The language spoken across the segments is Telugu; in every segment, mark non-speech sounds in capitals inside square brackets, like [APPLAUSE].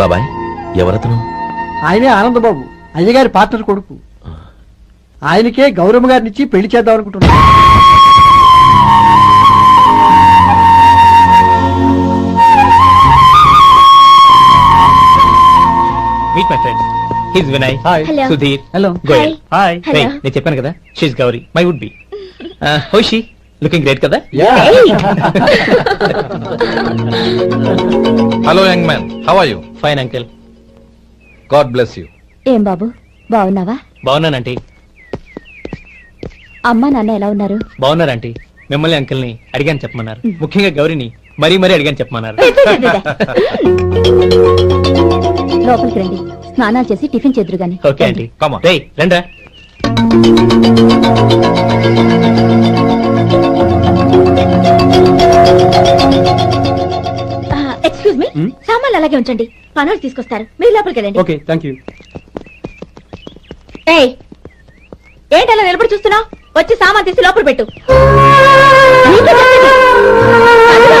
బాబాయ్ ఎవరతను? ఆయనే ఆనందబాబు అయ్యగారి పార్ట్నర్ కొడుకు. ఆయనకే గౌరమ్మ గారినిచ్చి పెళ్ళి చేద్దాం అనుకుంటున్నాను. Meet my friend his Vinay hi Hello. Sudheer hello Goyal hi Hello. నేను చెప్పాను కదా she's Gauri my would be హోషి looking great కదా? Hello young man how are you fine uncle God bless you ఏం బాబు? బాగున్నావా? బాగున్నానంటీ అమ్మా నాన్న ఎలా ఉన్నారు? బాగున్నారంటీ మిమ్మల్ని అంకిల్ని అడిగాను చెప్పమన్నారు. ముఖ్యంగా గౌరీని మరీ మరీ అడిగాను చెప్పమన్నారు. లోపలికి రండి. స్నానాలు చేసి టిఫిన్ చేద్దరు గాని. Okay aunty Come on. రేయ్ రండ్రా. ఎక్స్క్యూజ్ మీ సామాన్లు అలాగే ఉంచండి. పనులు తీసుకొస్తారు. మీరు లోపలికి వెళ్ళండి. ఓకే థ్యాంక్ యూ ఏయ్ ఏంటి అలా నిలబడి చూస్తున్నావు? వచ్చి సామాన్ తీసి లోపల పెట్టు. నీకే చెప్పేది. అందులో.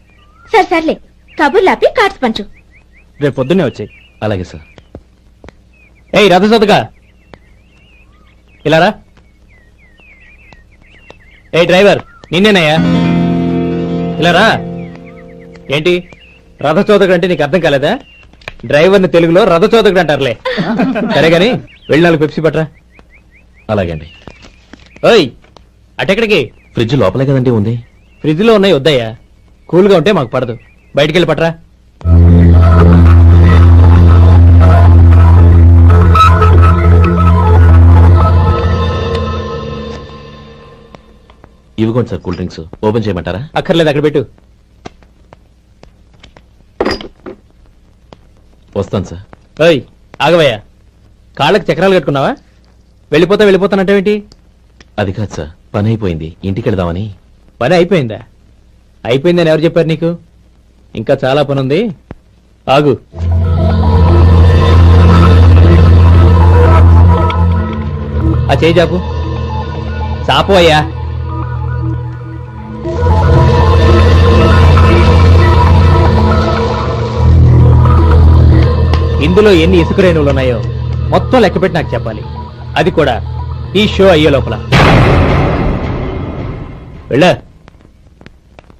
సరే సర్లే. కబుర్లాపి కార్డ్స్ పంచు. రేపు పొద్దున్నే వచ్చాయి. అలాగే సార్. ఏయ్ రథ సోదగా ఇలారా ఏ డ్రైవర్ నిన్నేనయ్యా? ఇలారా ఏంటి? రథచోదకుడు అంటే నీకు అర్థం కాలేదా? డ్రైవర్ని తెలుగులో రథచోదకుడు అంటారులే. సరే గాని వెళ్ళి నాలుగు పెప్సీ పట్రా అలాగే అండి. ఓయ్ అటెక్కడికి? ఫ్రిడ్జ్ లోపలే కదండి ఉంది. ఫ్రిడ్జ్లో ఉన్నాయి వద్దయ్యా. కూల్గా ఉంటే మాకు పడదు. బయటికి వెళ్ళి పట్రా. ఇవిగోండి సార్ కూల్ డ్రింక్స్. ఓపెన్ చేయమంటారా? అక్కర్లేదు అక్కడ పెట్టు. వస్తాను సార్. ఓయ్ ఆగవయ్యా. కాళ్ళకి చక్రాలు కట్టుకున్నావా? వెళ్ళిపోతా వెళ్ళిపోతానంటావేంటి? అది కాదు సార్. పని అయిపోయింది. ఇంటికి వెళదామని. పని అయిపోయిందా? అయిపోయిందని ఎవరు చెప్పారు నీకు? ఇంకా చాలా పని ఉంది ఆగు. ఆ చేయి చాపు. చాపు అయ్యా. ఇందులో ఎన్ని ఇసుక రేణువులు ఉన్నాయో మొత్తం లెక్కపెట్టి నాకు చెప్పాలి. అది కూడా ఈ షో అయ్యే లోపల. వెళ్ళా?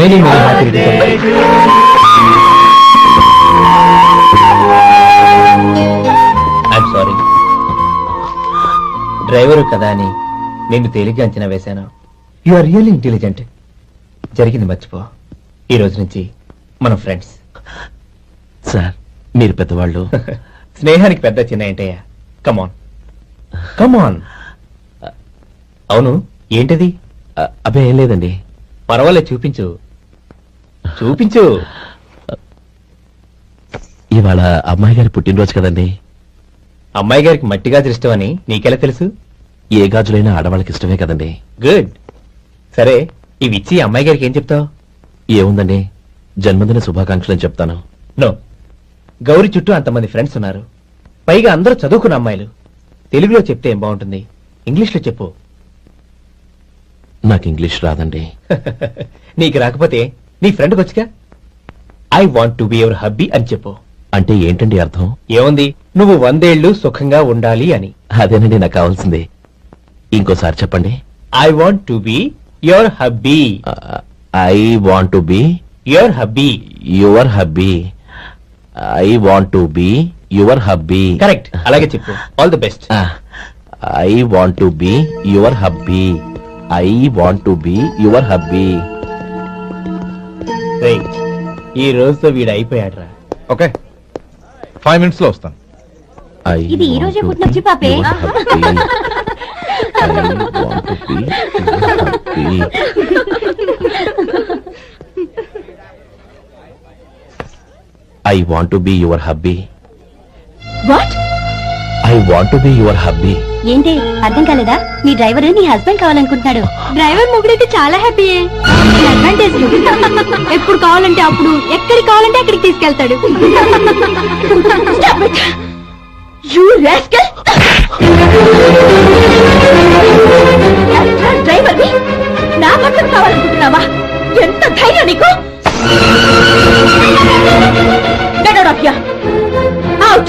Many, many happy returns. I'm sorry driver కదా అని నిన్ను తేలిగ్గా అంచనా వేశాను. యు ఆర్ రియల్లీ ఇంటెలిజెంట్ జరిగింది మర్చిపో. ఈ రోజు నుంచి మనం ఫ్రెండ్స్ సార్ మీరు పెద్దవాళ్ళు. [LAUGHS] స్నేహానికి పెద్ద చిన్న ఏంటయ్యా? కమాన్ కమాన్ అవును. ఏంటది? అ, అబ్బే ఏం లేదండి. పర్వాలేదు చూపించు. చూపించు. ఇవాళ అమ్మాయి గారి పుట్టినరోజు కదండి. అమ్మాయి గారికి మట్టిగా ఇష్టం అని నీకెలా తెలుసు? ఏ గాజులైనా ఆడవాళ్ళకి ఇష్టమే కదండి. గుడ్. సరే ఇవి ఇచ్చి అమ్మాయి గారికి ఏం చెప్తావు? ఏముందండి? జన్మదిన శుభాకాంక్షలు అని చెప్తాను. నో. గౌరి చుట్టూ అంతమంది ఫ్రెండ్స్ ఉన్నారు. పైగా అందరూ చదువుకున్న అమ్మాయిలు. తెలుగులో చెప్తే ఏం బాగుంటుంది? ఇంగ్లీష్లో చెప్పు. నాకు ఇంగ్లీష్ రాదండి. [LAUGHS] నీకు రాకపోతే నీ ఫ్రెండ్కి వచ్చిగా? I want to be your hubby అని చెప్పు. అంటే ఏంటండి అర్థం? ఏముంది? నువ్వు వందేళ్ళు సుఖంగా ఉండాలి అని. అదేనండి నాకు కావాల్సింది. ఇంకోసారి చెప్పండి. I want to be your hubby I want to be your hubby your hubby I want to be your hubby correct అలాగే చెప్పు. All the best I want to be your hubby I want to be your hubby ఈ రోజుతో వీడు అయిపోయాడ్రా. ఓకే. ఫైవ్ మినిట్స్లో వస్తాను. ఇది ఈ రోజే పుట్టిన వచ్చి పాపే. I want to be your hubby what I want to be your hubby ఏంటి అర్థం కాలేదా? మీ డ్రైవర్ నీ హస్బెండ్ కావాలనుకుంటున్నాడు. డ్రైవర్ మొగుడైతే చాలా హ్యాపీ అడ్వాంటేజ్ ఎప్పుడు కావాలంటే అప్పుడు ఎక్కడికి కావాలంటే అక్కడికి తీసుకెళ్తాడు! డ్రైవర్ నా భర్తను కావాలనుకుంటున్నావా? ఎంత ధైర్యం నీకు? Get out of here! Out!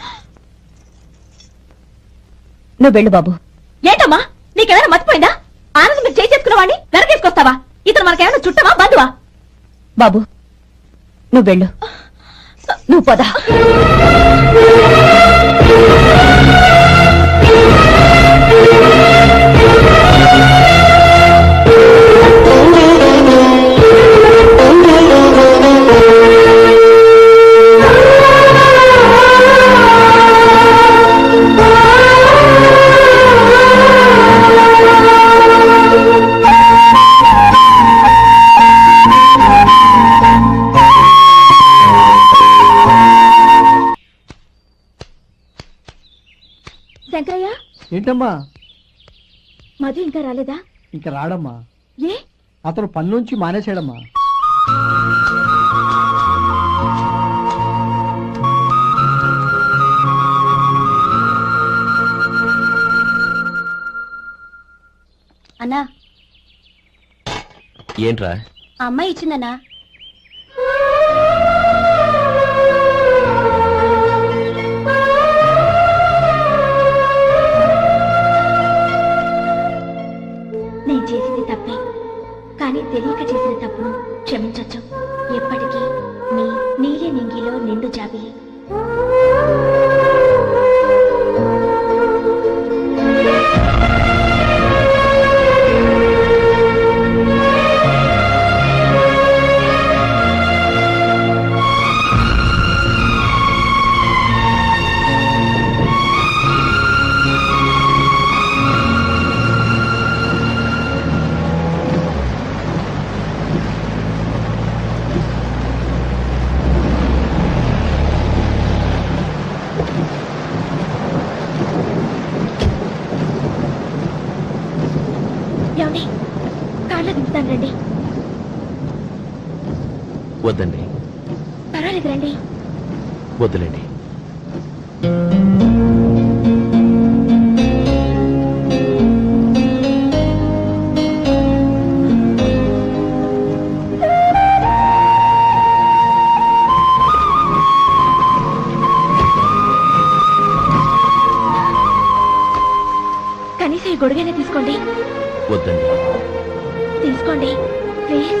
నువ్వు వెళ్ళు బాబు. ఏంటమ్మా? నీకేమైనా మర్చిపోయిందా? ఆనందం మీరు చేసేసుకున్న వాడిని వెనకేసుకొస్తావా ఇతను మనకేమైనా చుట్టమా బంధువా? బాబు నువ్వు వెళ్ళు. నువ్వు పద. శంకరయ్య ఏంటమ్మా? మధు ఇంకా రాలేదా? ఇంకా రాడమ్మా. ఏ? అతను పనిలోంచి మానేశాడమ్మా. అన్నా. ఏంట్రా? ఆ అమ్మాయి ఇచ్చిందన్నా. కానీ తెలియక చేసిన తప్పును క్షమించొచ్చు. ఎప్పటికీ మీ నీలి నింగిలో నిండు జాబిలి. చెప్తాను రండి. వద్దండి. పర్వాలేదు రండి. వద్దులేండి. కనీసం ఈ గొడుగైనా తీసుకోండి. వద్దండి. తీసుకోండి ప్లీజ్.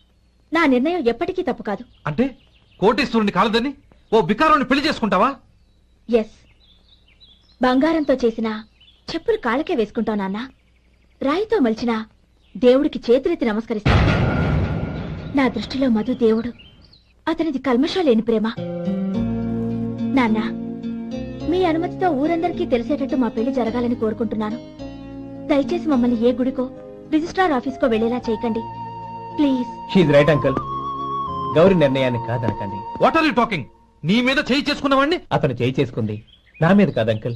నా నిర్ణయం ఎప్పటికీ తప్పు కాదు. అంటే కోటేశ్వరుని కాలదని ఓ బికారాన్ని పెళ్ళి చేసుకుంటావా? ఎస్ బంగారంతో చేసిన చెప్పులు కాళ్ళకే వేసుకుంటావు నాన్న. రాయితో మలిచిన దేవుడికి చేతులెత్తి నమస్కరిస్తా. నా దృష్టిలో మధు దేవుడు. అతనిది కల్మషం లేని ప్రేమ. నాన్న మీ అనుమతితో ఊరందరికీ తెలిసేటట్టు మా పెళ్ళి జరగాలని కోరుకుంటున్నాను. దయచేసి మమ్మల్ని ఏ గుడికో రిజిస్ట్రార్ ఆఫీస్కో వెళ్ళేలా చేయకండి. Please. She's right uncle Gauri నిర్ణయాన్ని కాదనకండి. వాట్ ఆర్ యూ టాకింగ్ నీ మీద చేయి చేసుకున్నవాడిని అతను చేయి చేసుకుంది. నా మీద కాదు అంకుల్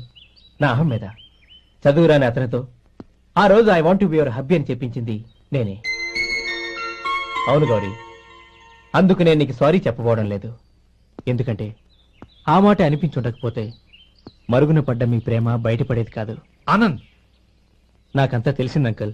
నా అహం మీద. చదువురాని అతనితో ఆ రోజు I want be your hubby అని చెప్పించింది నేనే. అవును గౌరీ. అందుకు నేను నీకు సారీ చెప్పబోవడం లేదు. ఎందుకంటే ఆ మాట అనిపించుండకపోతే మరుగున పడ్డ మీ ప్రేమ బయటపడేది కాదు. ఆనంద్! నాకంతా తెలిసింది అంకుల్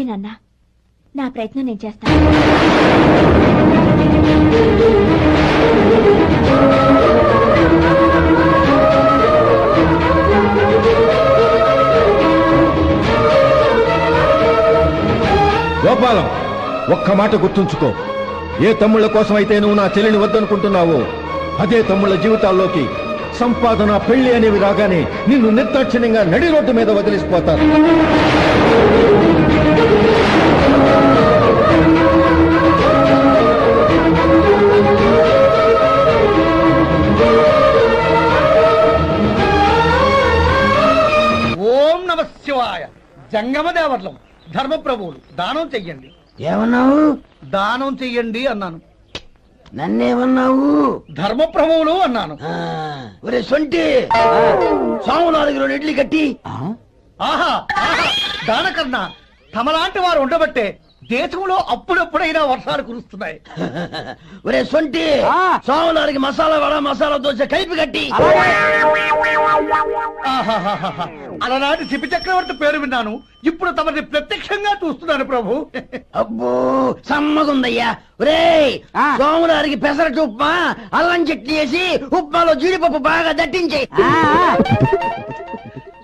అలాగే నాన్న. నా ప్రయత్నం నేను చేస్తాను. గోపాలం ఒక్క మాట గుర్తుంచుకో. ఏ తమ్ముళ్ళ కోసం అయితే నువ్వు నా చెల్లిని వద్దనుకుంటున్నావో అదే తమ్ముళ్ళ జీవితాల్లోకి సంపాదన పెళ్ళి అనేవి రాగానే నిన్ను నిర్దాక్షిణ్యంగా నడి రోడ్డు మీద వదిలిసిపోతారు. శివాయ. జంగమదేవర్లం. ధర్మప్రభువులు దానం చెయ్యండి. ఏమన్నావు? దానం చెయ్యండి అన్నాను. నన్నేమన్నావు? ధర్మప్రభువులు అన్నాను. ఒరే నాలుగు రెండు ఇడ్లీ కట్టి. ఆహా దానకన్నా తమలాంటి వారు ఉండబట్టే దేశంలో అప్పుడప్పుడైనా వర్షాలు కురుస్తున్నాయి. [LAUGHS] ఒరే సొంటి సోము నాలుగు మసాలా వడ మసాలా దోశ కలిపి కట్టి. అలనాటి శిపి చక్రవర్తి పేరు విన్నాను. ఇప్పుడు తమని ప్రత్యక్షంగా చూస్తున్నాను ప్రభు. అబ్బో సమ్మగుందయ్యా. ఒరే సోములారికి పెసరట్టు ఉప్మా అల్లం చట్నీ వేసి ఉప్మాలో జీడిపప్పు బాగా దట్టించే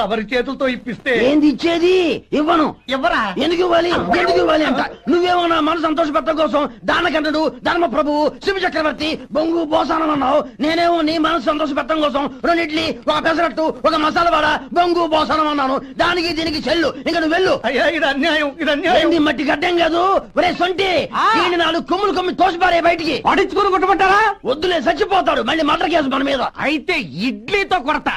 తమరి చేతులతో ఇప్పిస్తే ఏంది ఇచ్చేది? ఇవ్వను. ఎవరా? ఎందుకు ఇవ్వాలి? ఎందుకు ఇవ్వాలి అంట? నువ్వేమో నా మనసు సంతోషపెట్టడం కోసం దానకంటుడు ధర్మ ప్రభువు శివ చక్రవర్తి బొంగు బోసానం అన్నావు. నేనేమో నీ మనసు సంతోషపెట్టడం కోసం రెండు ఇడ్లీ ఒక పెసరట్టు ఒక మసాలా వడ బొంగు బోసానం అన్నాను. దానికి దీనికి చెల్లు. ఇంకా నువ్వు వెళ్ళు. అయ్యా ఇది అన్యాయం ఇది అన్యాయం. ఏంది మట్టి గడ్డం కాదు? ఒరే సొంటి దీన్ని నాలుగు కొమ్ములు కొమ్మి తోసిపారే బయటికి. పడించుకుని కొట్టమంటారా? వద్దులే చచ్చిపోతాడు. మళ్ళీ మటర్ కేసు మన మీద. అయితే ఇడ్లీతో కొడతా.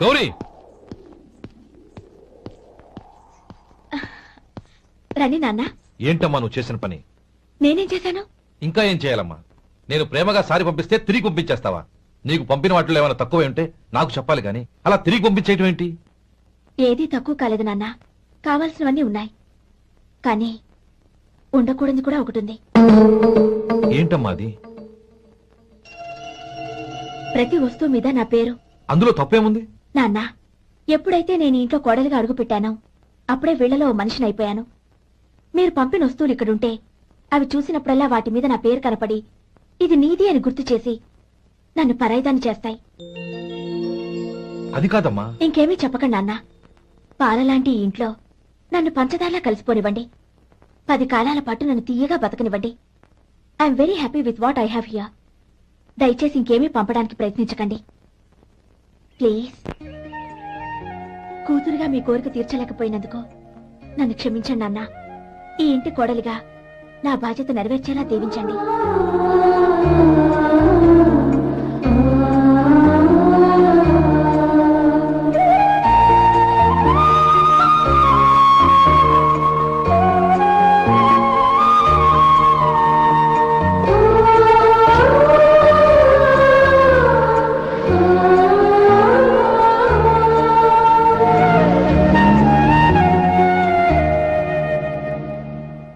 గౌరీ! రండి నాన్న. ఏంటమ్మా నువ్వు చేసిన పని? నేనేం చేశాను? ఇంకా ఏం చేయాలమ్మా? నేను ప్రేమగా సారి పంపిస్తే తిరిగి పంపించేస్తావా? నీకు పంపిన వాటిలో ఏమైనా తక్కువ ఉంటే నాకు చెప్పాలి కానీ అలా తిరిగి పంపించేయటం ఏంటి? ఏదీ తక్కువ కాలేదు నాన్న. కావాల్సినవన్నీ ఉన్నాయి. కానీ ఉండకూడదు కూడా ఒకటి ఉంది. ఏంటమ్మా అది? ప్రతి వస్తువు మీద నా పేరు. అందులో తప్పేముంది? నాన్న ఎప్పుడైతే నేను ఇంట్లో కోడలిగా అడుగుపెట్టానో అప్పుడే వీళ్ళలో ఓ మనిషిని అయిపోయాను. మీరు పంపిన వస్తువులు ఇక్కడుంటే అవి చూసినప్పుడల్లా వాటి మీద నా పేరు కనపడి ఇది నీది అని గుర్తు చేసి నన్ను పరాయిదాన్ని చేస్తాయి. అది కాదమ్మా. ఇంకేమీ చెప్పకండి నాన్న. పాలలాంటి ఈ ఇంట్లో నన్ను పంచదారలా కలిసిపోనివ్వండి. పది కాలాల పాటు నన్ను తీయగా బతకనివ్వండి. I'm very happy with what I have here. దయచేసి ఇంకేమీ పంపడానికి ప్రయత్నించకండి. ప్లీజ్. కూతురుగా మీ కోరిక తీర్చలేకపోయినందుకు నన్ను క్షమించండి అన్నా. ఈ ఇంటి కోడలిగా నా బాధ్యత నెరవేర్చేలా దీవించండి.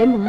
ஏமா